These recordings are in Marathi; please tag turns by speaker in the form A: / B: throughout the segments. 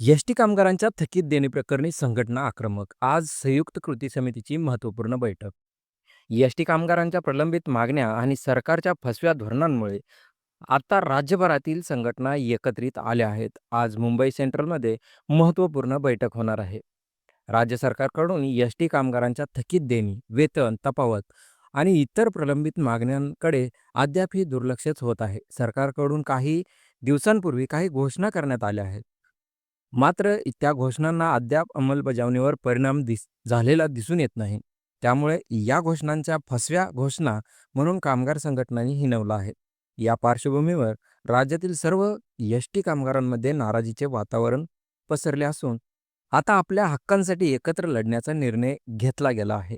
A: एसटी कामगारांच्या थकीत देणे प्रकरणी संघटना आक्रमक आज संयुक्त कृती समितीची महत्त्वपूर्ण बैठक. एसटी कामगारांच्या प्रलंबित मागण्या आणि सरकारच्या फसव्या धोरणांमुळे आता राज्यभरातील संघटना एकत्रित आल्या आहेत. आज मुंबई सेंट्रलमध्ये महत्त्वपूर्ण बैठक होणार आहे. राज्य सरकारकडून एसटी कामगारांच्या थकीत देणी वेतन तफावत आणि इतर प्रलंबित मागण्यांकडे अद्यापही दुर्लक्षच होत आहे. सरकारकडून काही दिवसांपूर्वी काही घोषणा करण्यात आल्या आहेत. मात्र त्या घोषणांना अद्याप अंमलबजावणीवर परिणाम दिस झालेला दिसून येत नाही. त्यामुळे या घोषणांच्या फसव्या घोषणा म्हणून कामगार संघटनांनी हिनवलं आहे. या पार्श्वभूमीवर राज्यातील सर्व एस टी कामगारांमध्ये नाराजीचे वातावरण पसरले असून आता आपल्या हक्कांसाठी एकत्र लढण्याचा निर्णय घेतला गेला आहे.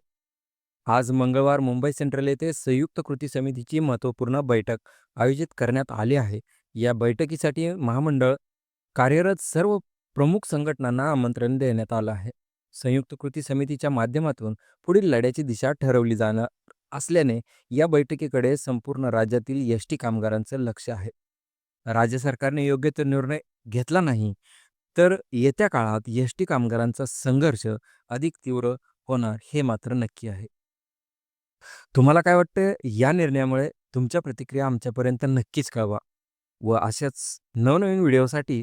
A: आज मंगळवार मुंबई सेंट्रल येथे संयुक्त कृती समितीची महत्त्वपूर्ण बैठक आयोजित करण्यात आली आहे. या बैठकीसाठी महामंडळ कार्यरत सर्व प्रमुख संघटनांना आमंत्रण देण्यात आलं आहे. संयुक्त कृती समितीच्या माध्यमातून पुढील लढ्याची दिशा ठरवली जाणार असल्याने या बैठकीकडे संपूर्ण राज्यातील एस टी कामगारांचं लक्ष आहे. राज्य सरकारने योग्य तो निर्णय घेतला नाही तर येत्या काळात एस टी कामगारांचा संघर्ष अधिक तीव्र होणार हे मात्र नक्की आहे. तुम्हाला काय वाटतं या निर्णयामुळे तुमच्या प्रतिक्रिया आमच्यापर्यंत नक्कीच कळवा व अशाच नवनवीन व्हिडिओसाठी